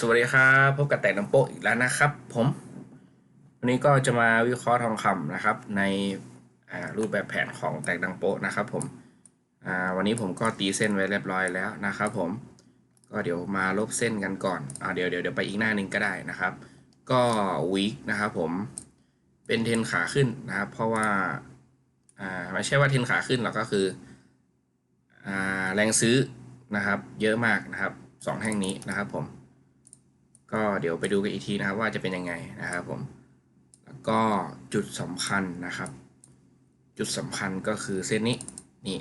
สวัสดีครับพบกับแต่น้ำโป๊ะอีกแล้วนะครับ ผม วันนี้ก็จะมาวิเคราะห์ทองคำนะครับ ในรูปแบบแผนของแตกดังโป๊ะนะครับผมวันนี้ผมก็ตีเส้นไว้เรียบร้อยแล้วนะครับ ผมก็เดี๋ยวมาลบเส้นกันก่อนอ่าเดี๋ยวเดี๋ยวเดี๋ยวไปอีกหน้าหนึ่งก็ได้นะครับ ก็วีคนะครับผมเป็นเทนขาขึ้นนะครับ เพราะว่าอ่าไม่ใช่ว่าเทนขาขึ้นหรอกก็คืออ่าแรงซื้อนะครับ เยอะมากนะครับสองแท่งนี้นะครับผม ก็เดี๋ยวไปดูกันอีกทีนะครับว่าจะเป็นยังไงนะครับผมแล้วก็จุดสำคัญนะครับ จุดสำคัญก็คือเส้นนี้นี่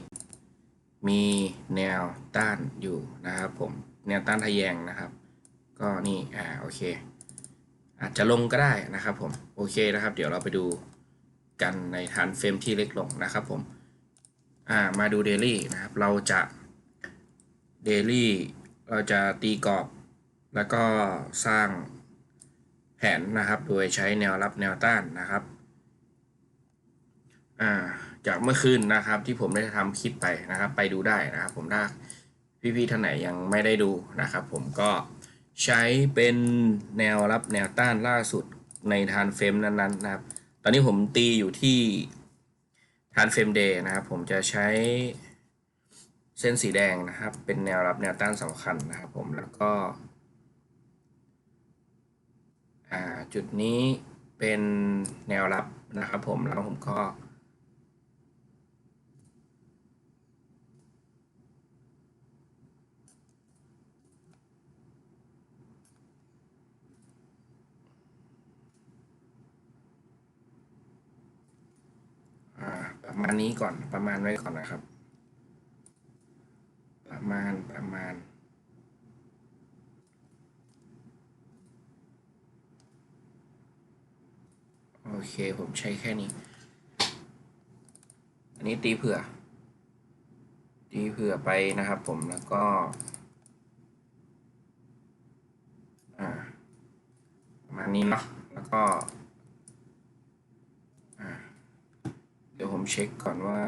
มีแนวต้านอยู่นะครับผมแนวต้านทะแยงนะครับ ก็นี่อ่าโอเค อาจจะลงก็ได้นะครับผมโอเคนะครับ เดี๋ยวเราไปดูกันในฐานเฟรมที่เล็กลงนะครับผมอ่ามาดูเดลี่นะครับเราจะเดลี่เราจะตีกรอบ แล้วก็สร้างแผนนะครับ โดยใช้แนวรับแนวต้านนะครับาจากเมื่อคืนนะครับที่ผมได้ทำคลิปไปนะครับ ไปดูได้นะครับ ผมถ้าพี่ๆท่านไหนยังไม่ได้ดูนะครับ ผมก็ใช้เป็นแนวรับแนวต้านล่าสุดในทานเฟรมนั้นๆนะครับ ตอนนี้ผมตีอยู่ที่ทานเฟรมเดย์นะครับ ผมจะใช้เส้นสีแดงนะครับ เป็นแนวรับแนวต้านสำคัญนะครับ ผมแล้วก็ จุดนี้เป็นแนวรับนะครับผมแล้วผมก็ ประมาณนี้ก่อนประมาณไว้ก่อนนะครับ ประมาณประมาณ โอเค ผมใช้แค่นี้ อันนี้ตีเผื่อ ตีเผื่อไปนะครับผมแล้วก็อ่าประมาณนี้เนาะแล้วก็อ่าเดี๋ยวผมเช็คก่อนว่า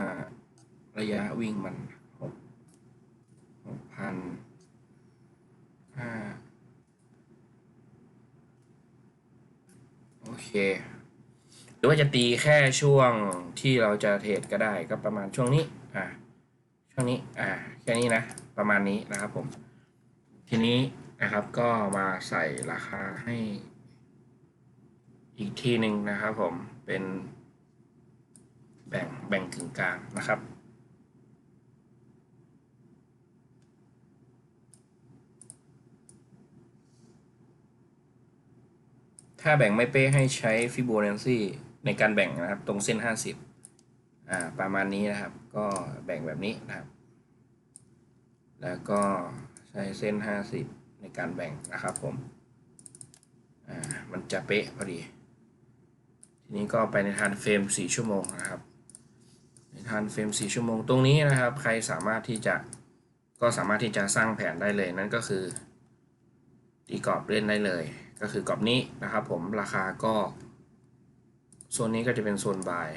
ระยะวิ่งมันหกหกพันห้าโอเค รือว่าจะตีแค่ช่วงที่เราจะเทรดก็ได้ก็ประมาณช่วงนี้อ่าช่วงนี้อ่าแค่นี้นะประมาณนี้นะครับผม ทีนี้นะครับก็มาใส่ราคาให้อีกทีหนึ่งนะครับผมเป็นแบ่งแบ่งกึ่งกลางนะครับถ้าแบ่งไม่เป๊ะให้ใช้ฟิโบนัชชี ในการแบ่งนะครับตรงเส้น 50อ่าประมาณนี้นะครับ ก็แบ่งแบบนี้นะครับ แล้วก็ใช้เส้น 50 ในการแบ่งนะครับผมอ่ามันจะเป๊ะพอดี ทีนี้ก็ไปในทานเฟรม 4 ชั่วโมงนะครับ ในทานเฟรม 4 ชั่วโมงตรงนี้นะครับ ใครสามารถที่จะก็สามารถที่จะสร้างแผนได้เลยนั่นก็คือตีกรอบเล่นได้เลย ก็คือกรอบนี้นะครับ ผมราคาก็ โซนนี้ก็จะเป็นโซนบาย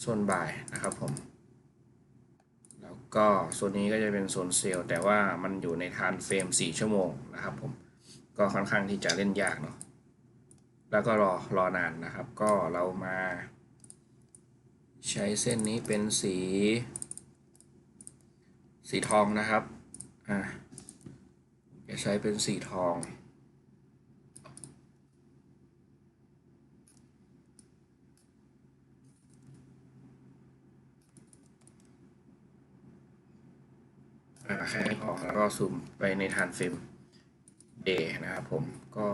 โซนบายนะครับผม แล้วก็โซนนี้ก็จะเป็นโซนเซลล์แต่ว่ามันอยู่ในทานเฟรม 4 ชั่วโมงนะครับผม ก็ค่อนข้างที่จะเล่นยากเนาะ แล้วก็รอรอนานนะครับ ก็เรามา ใช้เส้นนี้เป็นสี สีทองนะครับ อ่าจะใช้เป็นสีทอง อ่า แค่นี้พอแล้วก็ซูมไปในฐานเฟรมเดย์นะครับผมก็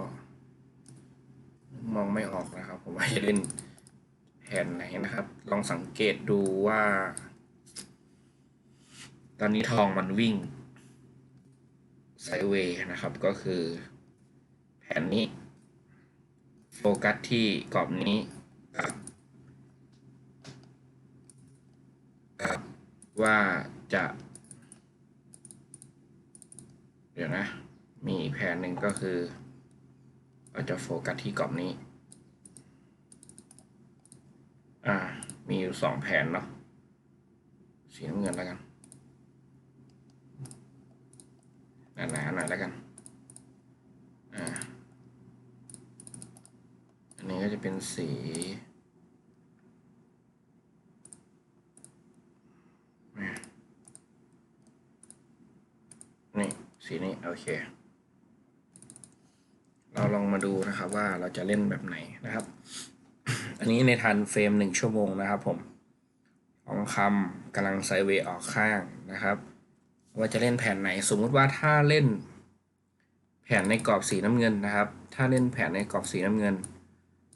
มองไม่ออกนะครับผมว่าจะเล่นแผนไหนนะครับ ลองสังเกตดูว่า ตอนนี้ทองมันวิ่งไซเวย์นะครับก็คือแผนนี้ โฟกัสที่กรอบนี้กับกับว่าจะ เดี๋ยวนะ มีแผนหนึ่งก็คือ เราจะโฟกัสที่กรอบนี้ อ่า มีอยู่สองแผนเนาะ สีน้ำเงินแล้วกัน หนาๆหน่อยแล้วกัน อ่า อันนี้ก็จะเป็นสี สีนี้โอเค เราลองมาดูนะครับว่าเราจะเล่นแบบไหนนะครับ อันนี้ในทันเฟรมหนึ่งชั่วโมงนะครับผมทองคำกำลังไซเวออกข้างนะครับ ว่าจะเล่นแผ่นไหน สมมุติว่าถ้าเล่นแผ่นในกรอบสีน้ำเงินนะครับ ถ้าเล่นแผ่นในกรอบสีน้ำเงิน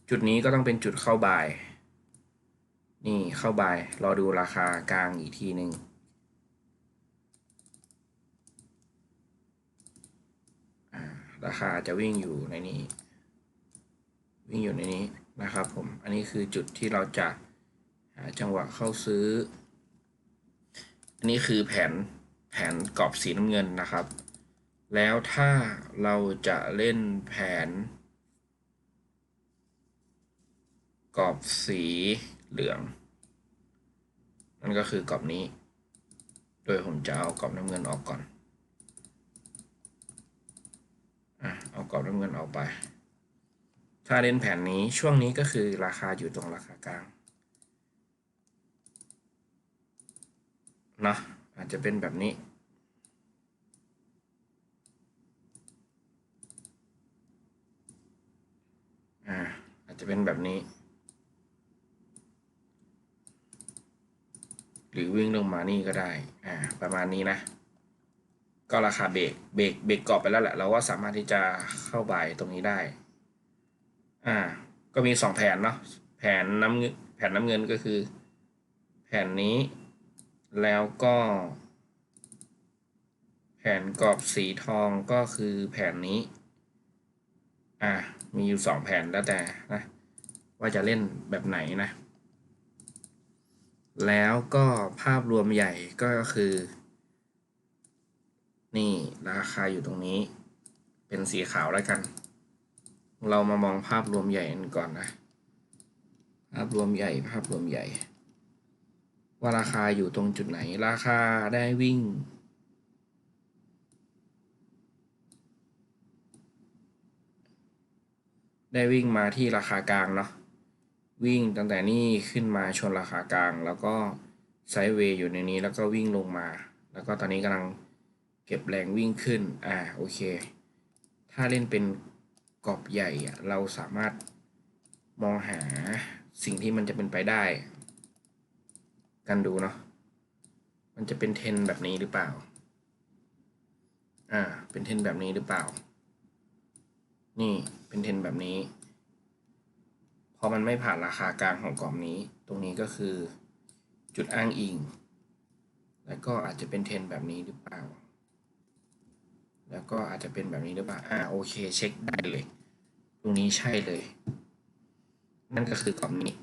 จุดนี้ก็ต้องเป็นจุดเข้าบาย นี่เข้าบาย รอดูราคากลางอีกทีหนึ่งอ่า ราคาจะวิ่งอยู่ในนี้ วิ่งอยู่ในนี้นะครับผม อันนี้คือจุดที่เราจะหาจังหวะเข้าซื้อ อันนี้คือแผนแผนกรอบสีน้ำเงินนะครับ แล้วถ้าเราจะเล่นแผน กรอบสีเหลือง นั่นก็คือกรอบนี้ โดยผมจะเอากรอบน้ำเงินออกก่อน อะเอากรอบน้ำเงินออกไป ถ้าเล่นแผนนี้ช่วงนี้ก็คือราคาอยู่ตรงราคากลางเนาะอาจจะเป็นแบบนี้อาอาจจะเป็นแบบนี้ หรือวิ่งลงมานี่ก็ได้ อ่า ประมาณนี้นะ ก็ราคาเบรกเบรกเบรกกรอบไปแล้วแหละ เราก็สามารถที่จะเข้าบายตรงนี้ได้ อ่า ก็มีสองแผนเนาะแผนน้ำเงินแผนน้ำเงินก็คือ แผนนี้ แล้วก็ แผนกรอบสีทองก็คือแผนนี้ อ่ามีอยู่สองแผนแล้วแต่นะว่าจะเล่นแบบไหนนะ แล้วก็ภาพรวมใหญ่ก็คือ นี่ราคาอยู่ตรงนี้ เป็นสีขาวแล้วกัน เรามามองภาพรวมใหญ่กันก่อนนะ ภาพรวมใหญ่ภาพรวมใหญ่ ว่าราคาอยู่ตรงจุดไหน ราคาได้วิ่งได้วิ่งมาที่ราคากลางเนาะวิ่งตั้งแต่นี่ขึ้นมาชนราคากลาง แล้วก็ไซด์เวย์อยู่ในนี้แล้วก็วิ่งลงมา แล้วก็ตอนนี้กำลัง เก็บแรงวิ่งขึ้น อ่า โอเค ถ้าเล่นเป็นกรอบใหญ่อะเราสามารถมองหาสิ่งที่มันจะเป็นไปได้ กันดูเนาะ มันจะเป็นเทนแบบนี้หรือเปล่า อ่า เป็นเทนแบบนี้หรือเปล่า นี่ เป็นเทนแบบนี้ พอมันไม่ผ่านราคากลางของกรอบนี้ ตรงนี้ก็คือจุดอ้างอิง แล้วก็อาจจะเป็นเทนแบบนี้หรือเปล่า แล้วก็อาจจะเป็นแบบนี้หรือเปล่าอ่าโอเคเช็คได้เลย ตรงนี้ใช่เลย นั่นก็คือกรอบนี้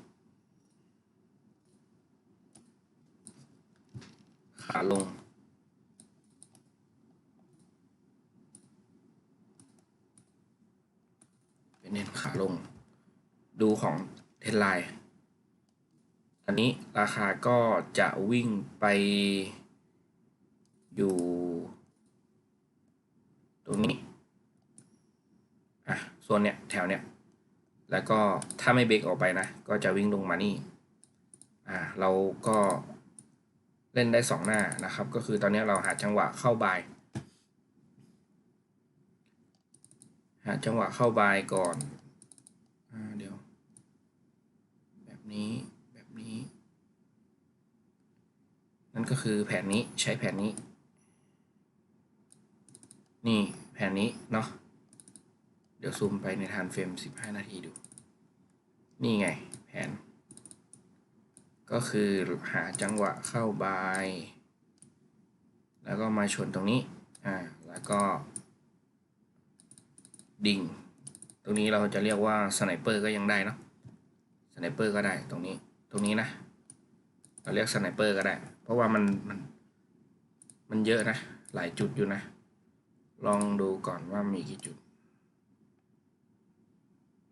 ขาลง เป็นเน้นขาลง ดูของเทนไลน์อันนี้ราคาก็จะวิ่งไปอยู่ ตรงนี้อะส่วนเนี้ยแถวเนี้ยแล้วก็ถ้าไม่เบรกออกไปนะ ก็จะวิ่งลงมานี่อ่าเราก็เล่นได้สองหน้านะครับ ก็คือตอนนี้เราหาจังหวะเข้าบายหาจังหวะเข้าบายก่อนอ่าเดี๋ยว แบบนี้แบบนี้ นั่นก็คือแผนนี้ใช้แผนนี้ นี่แผนนี้เนาะเดี๋ยวซูมไปในทานเฟรม 15 นาทีดู นี่ไงแผน ก็คือหาจังหวะเข้าบาย แล้วก็มาชนตรงนี้อ่าแล้วก็ ดิ่ง ตรงนี้เราจะเรียกว่าสไนเปอร์ก็ยังได้เนาะสไนเปอร์ก็ได้ตรงนี้ตรงนี้นะ เราเรียกสไนเปอร์ก็ได้ เพราะว่ามันมันมันเยอะนะ หลายจุดอยู่นะ ลองดูก่อนว่ามีกี่จุด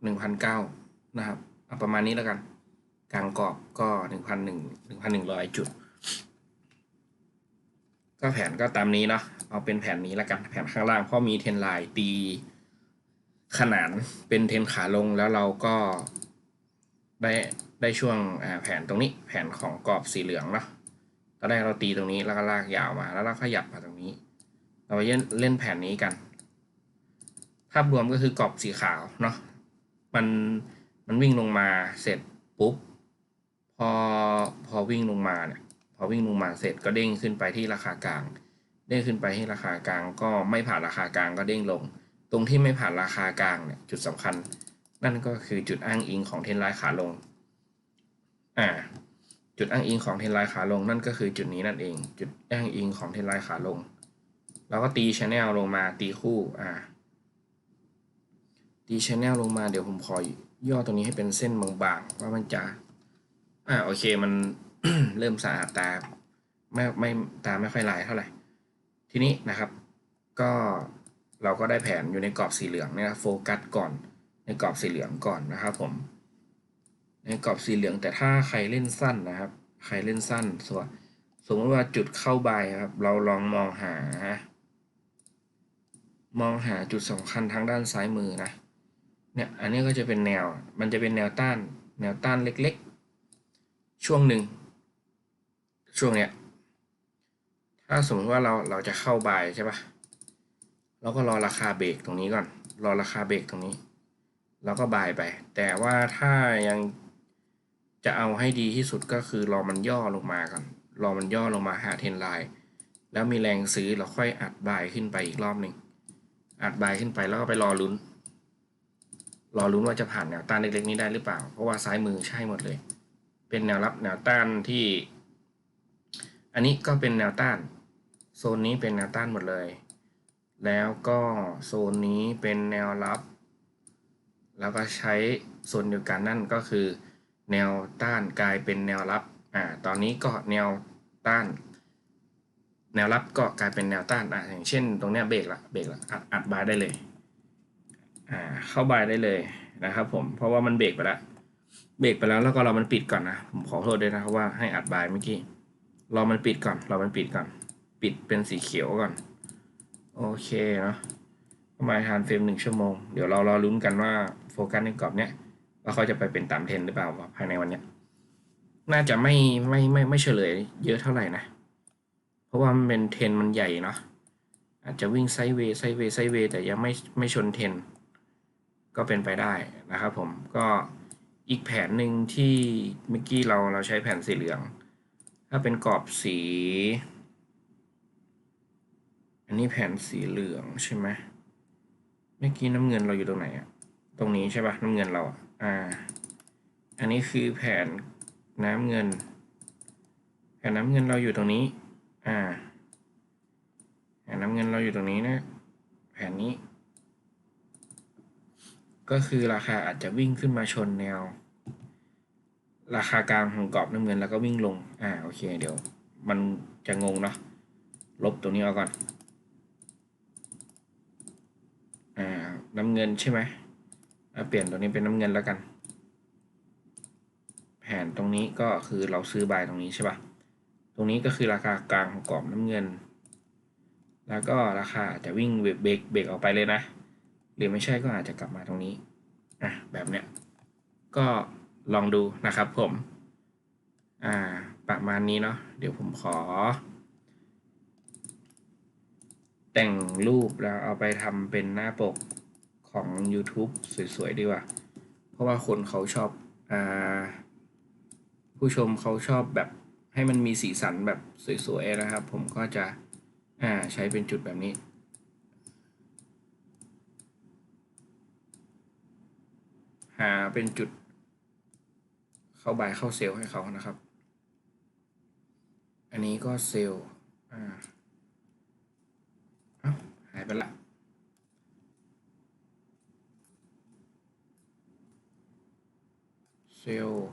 หนึ่งพันเก้านะครับเอาประมาณนี้แล้วกัน กลางกรอบก็หนึ่งพันหนึ่งหนึ่งพันหนึ่งร้อยจุด ก็แผนก็ตามนี้เนาะเอาเป็นแผนนี้แล้วกัน แผนข้างล่างเพราะมีเทนไลน์ตีขนานเป็นเทนขาลงแล้วเราก็ได้ได้ช่วงแผนตรงนี้แผนของกรอบสีเหลืองเนาะตอนแรกเราตีตรงนี้แล้วก็ลากยาวมาแล้วเราขยับมาตรงนี้ เราเล่นเล่นแผนนี้กัน ภาพรวมก็คือกรอบสีขาวเนาะมันมันวิ่งลงมาเสร็จปุ๊บพอพอวิ่งลงมาเนี่ยพอวิ่งลงมาเสร็จก็เด้งขึ้นไปที่ราคากลาง เด้งขึ้นไปที่ราคากลาง ก็ไม่ผ่านราคากลางก็เด้งลง ตรงที่ไม่ผ่านราคากลางเนี่ยจุดสำคัญ นั่นก็คือจุดอ้างอิงของเทนไลน์ขาลงอ่าจุดอ้างอิงของเทนไลน์ขาลงนั่นก็คือจุดนี้นั่นเอง จุดอ้างอิงของเทนไลน์ขาลง เราก็ตีชแนลลงมาตีคู่อ่าตีชแนลลงมาเดี๋ยวผมขอย่อตรงนี้ให้เป็นเส้นบางๆว่ามันจะอ่าโอเคมันเริ่มสะอาดตาไม่ไม่ตาไม่ค่อยลายเท่าไหร่ ทีนี้นะครับ ก็เราก็ได้แผนอยู่ในกรอบสีเหลืองเนี่ยโฟกัสก่อนในกรอบสีเหลืองก่อนนะครับผม ในกรอบสีเหลืองแต่ถ้าใครเล่นสั้นนะครับ ใครเล่นสั้นสมมติสมมติว่าจุดเข้าใบครับ เราลองมองหา มองหาจุดสำคัญทางด้านซ้ายมือนะ เนี่ยอันนี้ก็จะเป็นแนว มันจะเป็นแนวต้าน แนวต้านเล็กๆ ช่วงหนึ่ง ช่วงเนี้ย ถ้าสมมติว่าเราเราจะเข้าบายใช่ปะเราก็รอราคาเบรกตรงนี้ก่อน รอราคาเบรกตรงนี้แล้วก็บายไป แต่ว่าถ้ายังจะเอาให้ดีที่สุดก็คือรอมันย่อลงมาก่อน รอมันย่อลงมาหาเทรนไลน์ แล้วมีแรงซื้อเราค่อยอัดบายขึ้นไปอีกรอบหนึ่ง อัดบขึ้นไปแล้วก็ไปรอลุ้น รอลุ้นว่าจะผ่านแนวต้านเล็กๆนี้ได้หรือเปล่า เพราะว่าซ้ายมือใช่หมดเลย เป็นแนวรับแนวต้านที่ อันนี้ก็เป็นแนวต้าน โซนนี้เป็นแนวต้านหมดเลย แล้วก็โซนนี้เป็นแนวรับ แล้วก็ใช้โซนเดียวกันนั่นก็คือ แนวต้านกลายเป็นแนวรับ อ่า ตอนนี้ก็แนวต้าน แนวรับก็กลายเป็นแนวต้านอ่าอย่างเช่น ตรงเนี้ยเบรกละเบรกละอัดอัดบายได้เลยอ่าเข้าบายได้เลยนะครับผมเพราะว่ามันเบรกไปแล้วเบรกไปแล้วแล้วก็เรอมันปิดก่อนนะผมขอโทษด้วยนะครับว่าให้อัดบายเมื่อกี้รอมันปิดก่อนรอมันปิดก่อน ปิดเป็นสีเขียวก่อน โอเคเนาะประมาณทานเฟรมหนึ่งชั่วโมง เดี๋ยวเรารอลุ้นกันว่าโฟกัสในกรอบเนี้ยว่าเขาจะไปเป็นตามเทรนหรือเปล่าภายในวันเนี้ยน่าจะไม่ไม่ไม่ไม่เฉลยเยอะเท่าไหร่นะ เพราะว่ามันเป็นเทนมันใหญ่เนาะอาจจะวิ่งไซเวย์ไซเวย์ไซเวย์แต่ยังไม่ไม่ชนเทนก็เป็นไปได้นะครับผมก็อีกแผนหนึ่งที่เมื่อกี้เราเราใช้แผ่นสีเหลือง ถ้าเป็นกรอบสี อันนี้แผ่นสีเหลืองใช่ไหมเมื่อกี้น้ำเงินเราอยู่ตรงไหนอะตรงนี้ใช่ปะน้ำเงินเราอะอ่า อันนี้คือแผ่นน้ำเงิน แผ่นน้ำเงินเราอยู่ตรงนี้ อ่าแผนน้ำเงินเราอยู่ตรงนี้นะ แผ่นนี้ ก็คือราคาอาจจะวิ่งขึ้นมาชนแนว ราคากลางของกรอบน้ำเงินแล้วก็วิ่งลง อ่าโอเค เดี๋ยว มันจะงงเนาะลบตัวนี้ออกก่อน อ่า น้ำเงินใช่ไหมเปลี่ยนตัวนี้เป็นน้ำเงินแล้วกัน แผนตรงนี้ก็คือเราซื้อบายตรงนี้ใช่ปะ ตรงนี้ก็คือราคากลางของกรอบน้ำเงิน แล้วก็ราคาอาจจะวิ่งเบรกเบรกเบรกออกไปเลยนะ หรือไม่ใช่ก็อาจจะกลับมาตรงนี้อะแบบเนี้ยก็ลองดูนะครับผมอ่าประมาณนี้เนาะเดี๋ยวผมขอ แต่งรูปแล้วเอาไปทำเป็นหน้าปกของ YouTube สวยๆดีกว่า เพราะว่าคนเขาชอบอ่าผู้ชมเขาชอบแบบ ให้มันมีสีสันแบบสวยๆนะครับ ผมก็จะอ่าใช้เป็นจุดแบบนี้ หาเป็นจุด เข้าบายเข้าเซลล์ให้เขานะครับ อันนี้ก็เซลล์อ่าเอาหายไปละเซลล์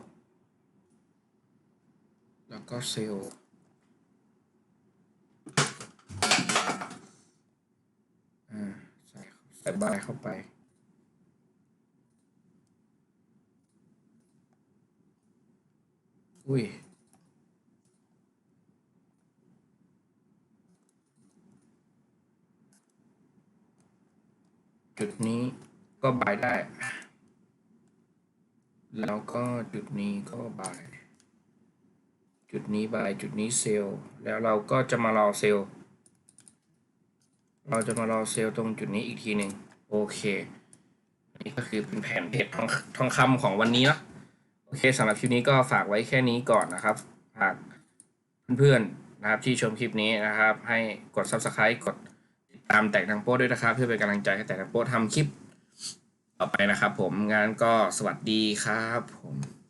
แล้วก็เซลล์ใส่ใส่บายเข้าไป อุ้ยจุดนี้ก็บายได้ แล้วก็จุดนี้ก็บาย จุดนี้บายจุดนี้เซลล์แล้วเราก็จะมารอเซลล์เราจะมารอเซลล์ตรงจุดนี้อีกทีหนึ่งโอเคนี่ก็คือเป็นแผนเพจทองทองคำของวันนี้เนะโอเคสำหรับคลิปนี้ก็ฝากไว้แค่นี้ก่อนนะครับฝากเพื่อนๆนะครับที่ชมคลิปนี้นะครับ ให้กด subscribe กดติดตามแตกทางโป้ด้วยนะครับ เพื่อเป็นกำลังใจให้แตกทางโป้ทำคลิปต่อไปนะครับผมงานก็สวัสดีครับผม